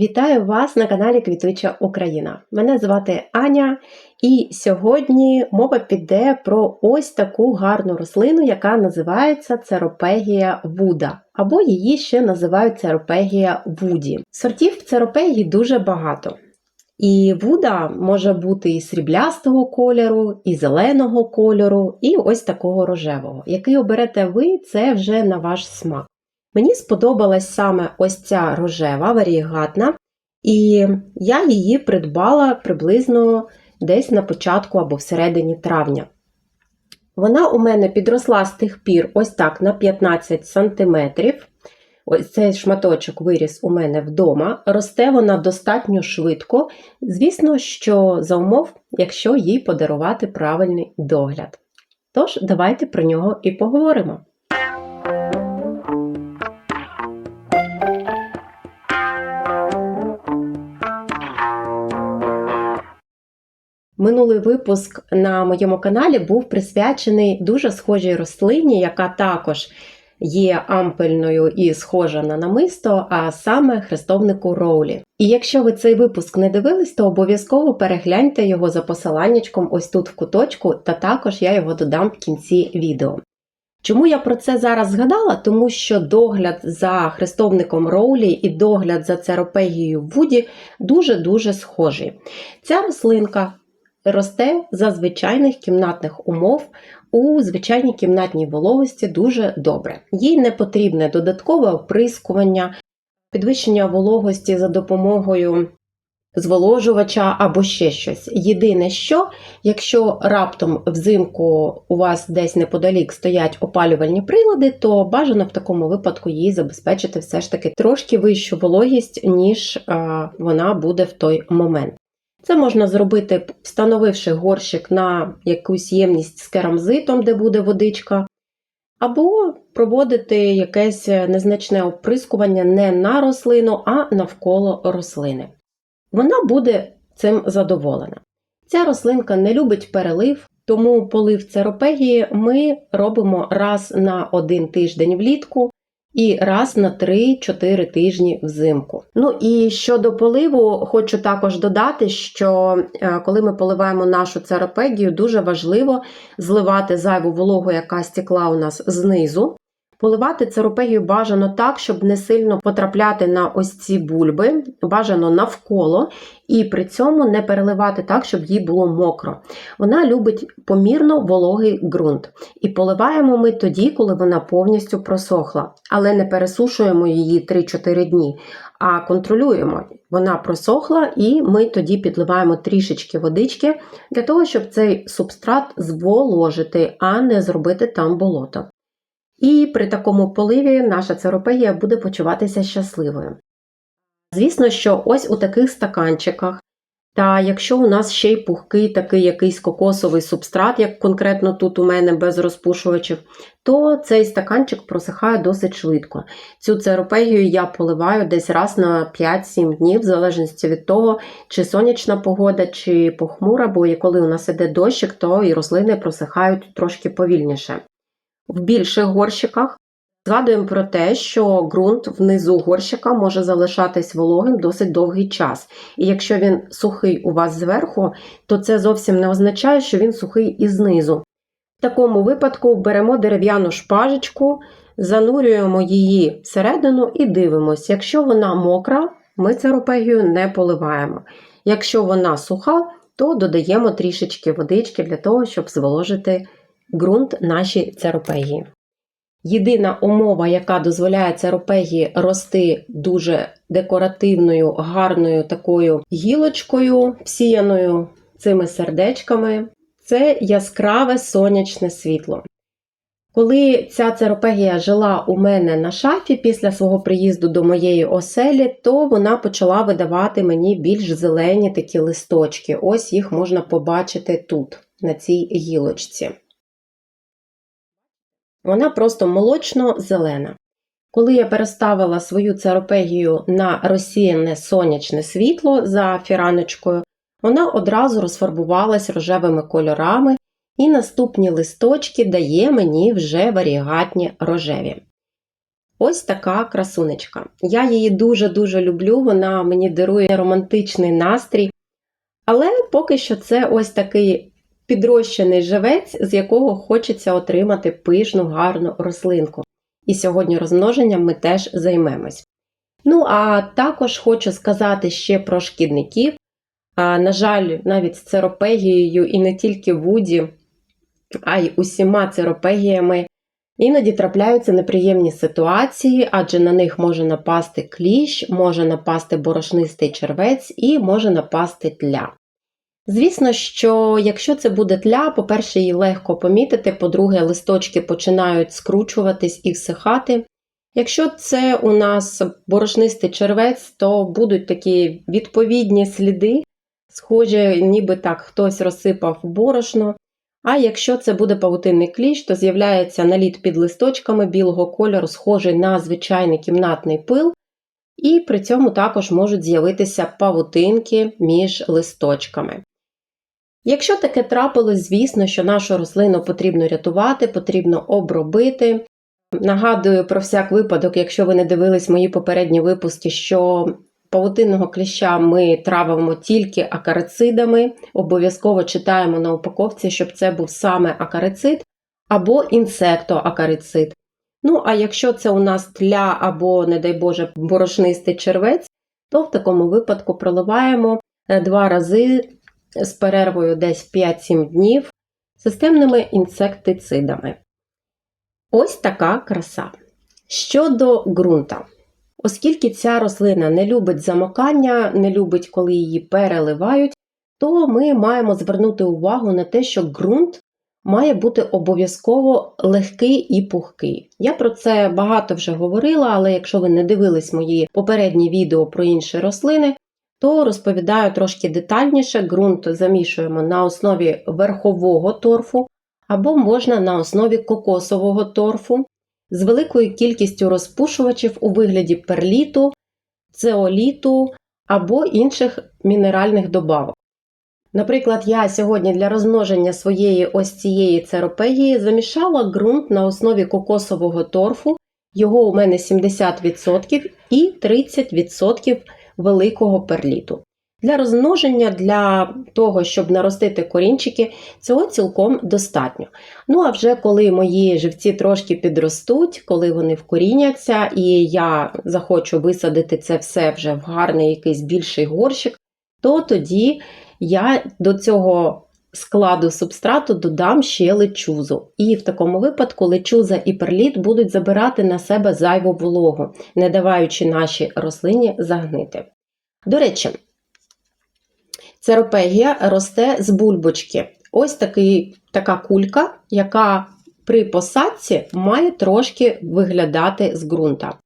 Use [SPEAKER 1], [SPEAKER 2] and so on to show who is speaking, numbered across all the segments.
[SPEAKER 1] Вітаю вас на каналі Квітуча Україна. Мене звати Аня, і сьогодні мова піде про ось таку гарну рослину, яка називається церопегія Вуда, або її ще називають церопегія Вуді. Сортів церопегії дуже багато. І вуда може бути і сріблястого кольору, і зеленого кольору, і ось такого рожевого. Який оберете ви, це вже на ваш смак. Мені сподобалась саме ось ця рожева варігатна, і я її придбала приблизно десь на початку або всередині травня. Вона у мене підросла з тих пір ось так на 15 см. Ось цей шматочок виріс у мене вдома. Росте вона достатньо швидко, звісно, що за умов, якщо їй подарувати правильний догляд. Тож, давайте про нього і поговоримо. Минулий випуск на моєму каналі був присвячений дуже схожій рослині, яка також є ампельною і схожа на намисто, а саме хрестовнику Роулі. І якщо ви цей випуск не дивились, то обов'язково перегляньте його за посиланнячком ось тут в куточку, та також я його додам в кінці відео. Чому я про це зараз згадала? Тому що догляд за хрестовником Роулі і догляд за церопегією Вуді дуже-дуже схожий. Ця рослинка росте за звичайних кімнатних умов у звичайній кімнатній вологості дуже добре. Їй не потрібне додаткове оприскування, підвищення вологості за допомогою зволожувача або ще щось. Єдине, що, якщо раптом взимку у вас десь неподалік стоять опалювальні прилади, то бажано в такому випадку їй забезпечити все ж таки трошки вищу вологість, ніж вона буде в той момент. Це можна зробити, встановивши горщик на якусь ємність з керамзитом, де буде водичка, або проводити якесь незначне оприскування не на рослину, а навколо рослини. Вона буде цим задоволена. Ця рослинка не любить перелив, тому полив церопегії ми робимо раз на один тиждень влітку і раз на 3-4 тижні взимку. Ну і щодо поливу, хочу також додати, що е, коли ми поливаємо нашу церапегію, дуже важливо зливати зайву вологу, яка стікла у нас знизу. Поливати церопегію бажано так, щоб не сильно потрапляти на ось ці бульби, бажано навколо, і при цьому не переливати так, щоб їй було мокро. Вона любить помірно вологий ґрунт. І поливаємо ми тоді, коли вона повністю просохла, але не пересушуємо її 3-4 дні, а контролюємо. Вона просохла, і ми тоді підливаємо трішечки водички для того, щоб цей субстрат зволожити, а не зробити там болото. І при такому поливі наша церопегія буде почуватися щасливою. Звісно, що ось у таких стаканчиках, та якщо у нас ще й пухкий такий якийсь кокосовий субстрат, як конкретно тут у мене без розпушувачів, то цей стаканчик просихає досить швидко. Цю церопегію я поливаю десь раз на 5-7 днів, в залежності від того, чи сонячна погода, чи похмура, бо коли у нас іде дощик, то і рослини просихають трошки повільніше в більших горщиках. Згадуємо про те, що ґрунт внизу горщика може залишатись вологим досить довгий час. І якщо він сухий у вас зверху, то це зовсім не означає, що він сухий і знизу. В такому випадку беремо дерев'яну шпажечку, занурюємо її всередину і дивимося. Якщо вона мокра, ми церопегію не поливаємо. Якщо вона суха, то додаємо трішечки водички для того, щоб зволожити ґрунт нашій церопегії. Єдина умова, яка дозволяє церопегії рости дуже декоративною, гарною такою гілочкою, всіяною цими сердечками, це яскраве сонячне світло. Коли ця церопегія жила у мене на шафі після свого приїзду до моєї оселі, то вона почала видавати мені більш зелені такі листочки. Ось їх можна побачити тут, на цій гілочці. Вона просто молочно-зелена. Коли я переставила свою церопегію на розсіяне сонячне світло за фіраночкою, вона одразу розфарбувалась рожевими кольорами, і наступні листочки дає мені вже варігатні рожеві. Ось така красунечка. Я її дуже-дуже люблю, вона мені дарує романтичний настрій. Але поки що це ось такий підрощений живець, з якого хочеться отримати пишну, гарну рослинку. І сьогодні розмноженням ми теж займемось. Ну, а також хочу сказати ще про шкідників. А, на жаль, навіть з церопегією і не тільки Вуді, а й усіма церопегіями іноді трапляються неприємні ситуації, адже на них може напасти кліщ, може напасти борошнистий червець і може напасти тля. Звісно, що якщо це буде тля, по-перше, її легко помітити, по-друге, листочки починають скручуватись і всихати. Якщо це у нас борошнистий червець, то будуть такі відповідні сліди, схожі, ніби так хтось розсипав борошно. А якщо це буде павутинний кліщ, то з'являється наліт під листочками білого кольору, схожий на звичайний кімнатний пил, і при цьому також можуть з'явитися павутинки між листочками. Якщо таке трапилось, звісно, що нашу рослину потрібно рятувати, потрібно обробити. Нагадую про всяк випадок, якщо ви не дивились мої попередні випуски, що павутинного кліща ми травимо тільки акарицидами. Обов'язково читаємо на упаковці, щоб це був саме акарицид або інсектоакарицид. Ну, а якщо це у нас тля або, не дай Боже, борошнистий червець, то в такому випадку проливаємо два рази з перервою десь 5-7 днів системними інсектицидами. Ось така краса. Щодо ґрунта. Оскільки ця рослина не любить замокання, не любить, коли її переливають, то ми маємо звернути увагу на те, що ґрунт має бути обов'язково легкий і пухкий. Я про це багато вже говорила, але якщо ви не дивились мої попередні відео про інші рослини, то розповідаю трошки детальніше. Ґрунт замішуємо на основі верхового торфу або можна на основі кокосового торфу з великою кількістю розпушувачів у вигляді перліту, цеоліту або інших мінеральних добавок. Наприклад, я сьогодні для розмноження своєї ось цієї церопегії замішала ґрунт на основі кокосового торфу, його у мене 70% і 30% великого перліту. Для розмноження, для того, щоб наростити корінчики, цього цілком достатньо. Ну а вже коли мої живці трошки підростуть, коли вони вкоріняться, і я захочу висадити це все вже в гарний якийсь більший горщик, то тоді я до цього складу субстрату додам ще лечузу. І в такому випадку лечуза і перліт будуть забирати на себе зайву вологу, не даваючи нашій рослині загнити. До речі, церопегія росте з бульбочки. Ось такий, така кулька, яка при посадці має трошки виглядати з ґрунта.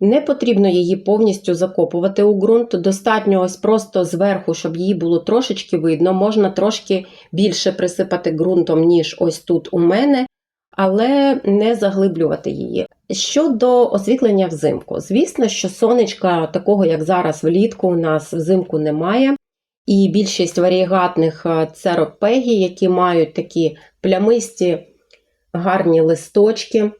[SPEAKER 1] Не потрібно її повністю закопувати у ґрунт, достатньо ось просто зверху, щоб її було трошечки видно, можна трошки більше присипати ґрунтом, ніж ось тут у мене, але не заглиблювати її. Щодо освітлення взимку, звісно, що сонечка, такого як зараз влітку, у нас взимку немає. І більшість варігатних церопегій, які мають такі плямисті гарні листочки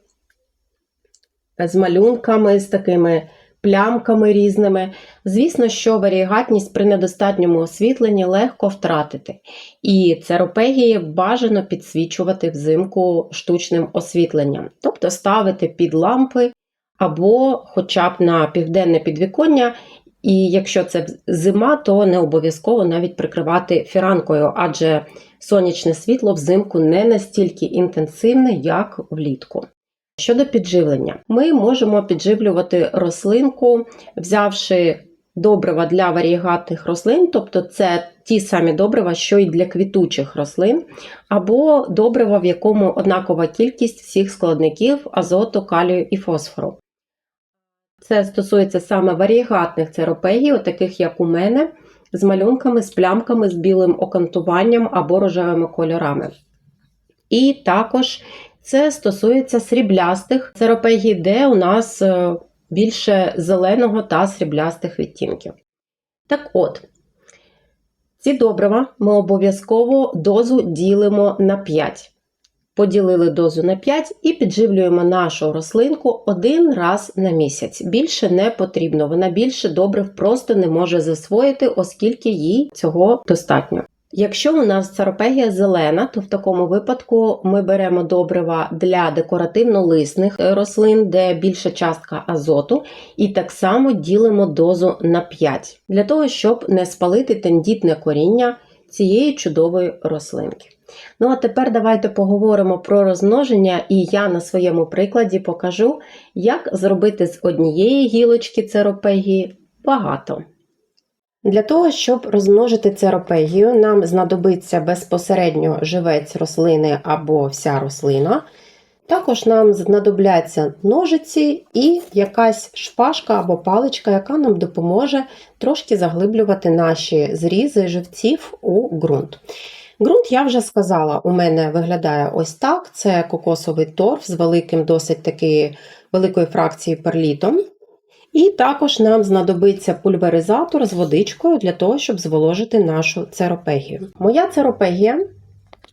[SPEAKER 1] з малюнками, з такими плямками різними. Звісно, що варігатність при недостатньому освітленні легко втратити. І церопегії бажано підсвічувати взимку штучним освітленням, тобто ставити під лампи або хоча б на південне підвіконня. І якщо це зима, то не обов'язково навіть прикривати фіранкою, адже сонячне світло взимку не настільки інтенсивне, як влітку. Щодо підживлення, ми можемо підживлювати рослинку, взявши добрива для варігатних рослин, тобто це ті самі добрива, що й для квітучих рослин, або добрива, в якому однакова кількість всіх складників азоту, калію і фосфору. Це стосується саме варігатних церопегій, таких як у мене, з малюнками, з плямками, з білим окантуванням або рожевими кольорами. І також це стосується сріблястих церопегій, де у нас е, більше зеленого та сріблястих відтінків. Так от, ці добрива ми обов'язково дозу ділимо на 5. Поділили дозу на 5 і підживлюємо нашу рослинку один раз на місяць. Більше не потрібно. Вона більше добрив просто не може засвоїти, оскільки їй цього достатньо. Якщо у нас царопегія зелена, то в такому випадку ми беремо добрива для декоративно-лисних рослин, де більша частка азоту, і так само ділимо дозу на 5, для того, щоб не спалити тендітне коріння цієї чудової рослинки. Ну а тепер давайте поговоримо про розмноження, і я на своєму прикладі покажу, як зробити з однієї гілочки церопегії багато. Для того, щоб розмножити церопегію, нам знадобиться безпосередньо живець рослини або вся рослина. Також нам знадобляться ножиці і якась шпажка або паличка, яка нам допоможе трошки заглиблювати наші зрізи живців у ґрунт. Ґрунт, я вже сказала, у мене виглядає ось так: це кокосовий торф з великим, досить таки великою фракцією перлітом. І також нам знадобиться пульверизатор з водичкою для того, щоб зволожити нашу церопегію. Моя церопегія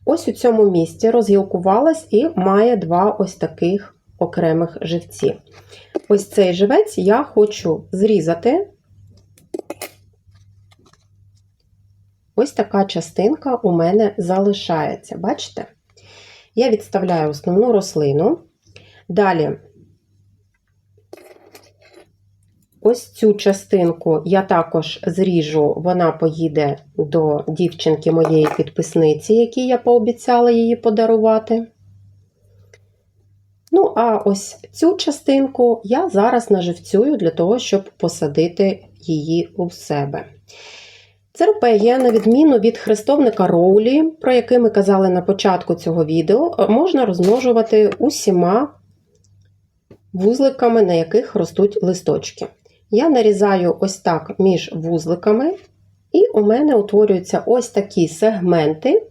[SPEAKER 1] ось у цьому місці розгілкувалась і має два ось таких окремих живці. Ось цей живець я хочу зрізати. Ось така частинка у мене залишається. Бачите? Я відставляю основну рослину. Далі Ось цю частинку я також зріжу, вона поїде до дівчинки моєї підписниці, якій я пообіцяла її подарувати. Ну, а ось цю частинку я зараз наживцюю для того, щоб посадити її у себе. Церпегія, на відміну від хрестовника Роулі, про який ми казали на початку цього відео, можна розмножувати усіма вузликами, на яких ростуть листочки. Я нарізаю ось так між вузликами, і у мене утворюються ось такі сегменти.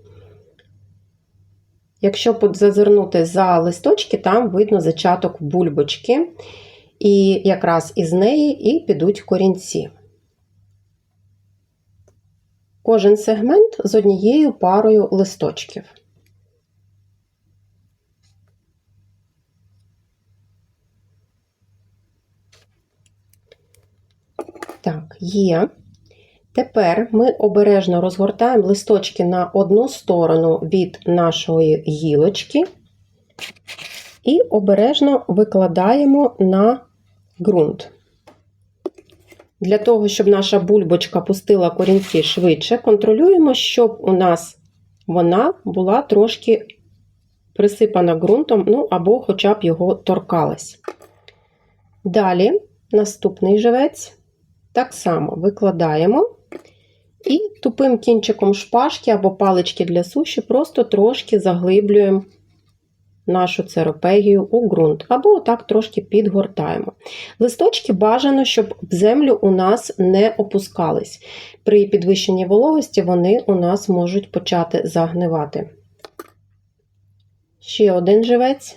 [SPEAKER 1] Якщо зазирнути за листочки, там видно зачаток бульбочки, і якраз із неї і підуть корінці. Кожен сегмент з однією парою листочків. Так, є. Тепер ми обережно розгортаємо листочки на одну сторону від нашої гілочки і обережно викладаємо на ґрунт. Для того, щоб наша бульбочка пустила корінці швидше, контролюємо, щоб у нас вона була трошки присипана ґрунтом, ну або хоча б його торкалась. Далі наступний живець. Так само викладаємо і тупим кінчиком шпажки або палички для суші просто трошки заглиблюємо нашу церопегію у ґрунт, або так трошки підгортаємо. Листочки бажано, щоб в землю у нас не опускались. При підвищенні вологості вони у нас можуть почати загнивати. Ще один живець.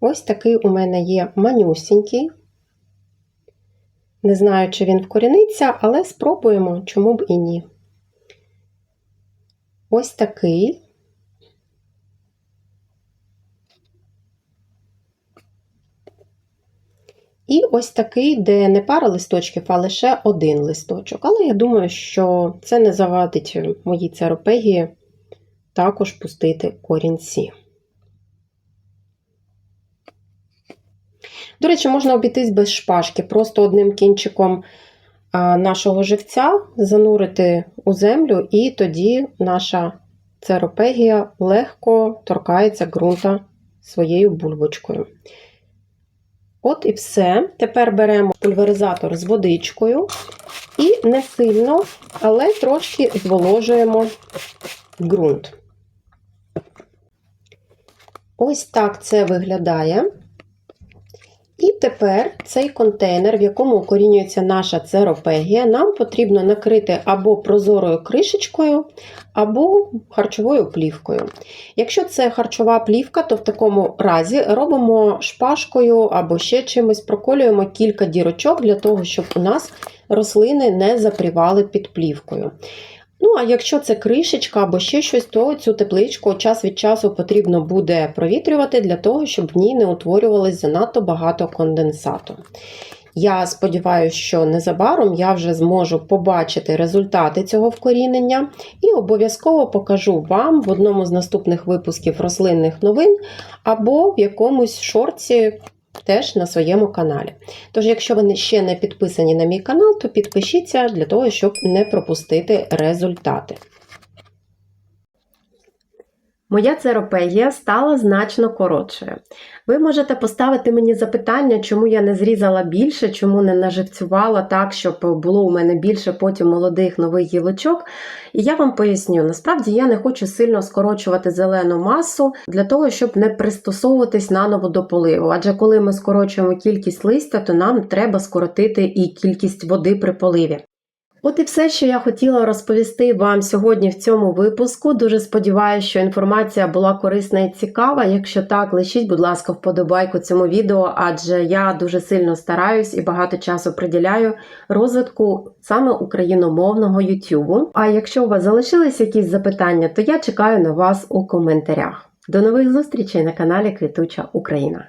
[SPEAKER 1] Ось такий у мене є манюсінький. Не знаю, чи він вкоріниться, але спробуємо, чому б і ні. Ось такий. І ось такий, де не пара листочків, а лише один листочок. Але я думаю, що це не завадить моїй церопегії також пустити корінці. До речі, можна обійтись без шпажки, просто одним кінчиком нашого живця занурити у землю, і тоді наша церопегія легко торкається ґрунта своєю бульбочкою. От і все. Тепер беремо пульверизатор з водичкою і не сильно, але трошки зволожуємо ґрунт. Ось так це виглядає. І тепер цей контейнер, в якому укорінюється наша церопегія, нам потрібно накрити або прозорою кришечкою, або харчовою плівкою. Якщо це харчова плівка, то в такому разі робимо шпажкою або ще чимось, проколюємо кілька дірочок для того, щоб у нас рослини не запрівали під плівкою. Ну, а якщо це кришечка або ще щось, то цю тепличку час від часу потрібно буде провітрювати для того, щоб в ній не утворювалось занадто багато конденсату. Я сподіваюся, що незабаром я вже зможу побачити результати цього вкорінення і обов'язково покажу вам в одному з наступних випусків рослинних новин або в якомусь шорті теж на своєму каналі. Тож, якщо ви ще не підписані на мій канал, то підпишіться для того, щоб не пропустити результати. Моя церопегія стала значно коротшою. Ви можете поставити мені запитання, чому я не зрізала більше, чому не наживцювала так, щоб було у мене більше потім молодих нових гілочок. І я вам поясню, насправді я не хочу сильно скорочувати зелену масу для того, щоб не пристосовуватись наново до поливу. Адже коли ми скорочуємо кількість листя, то нам треба скоротити і кількість води при поливі. От і все, що я хотіла розповісти вам сьогодні в цьому випуску. Дуже сподіваюся, що інформація була корисна і цікава. Якщо так, лишіть, будь ласка, вподобайку цьому відео, адже я дуже сильно стараюсь і багато часу приділяю розвитку саме україномовного YouTube. А якщо у вас залишились якісь запитання, то я чекаю на вас у коментарях. До нових зустрічей на каналі Квітуча Україна.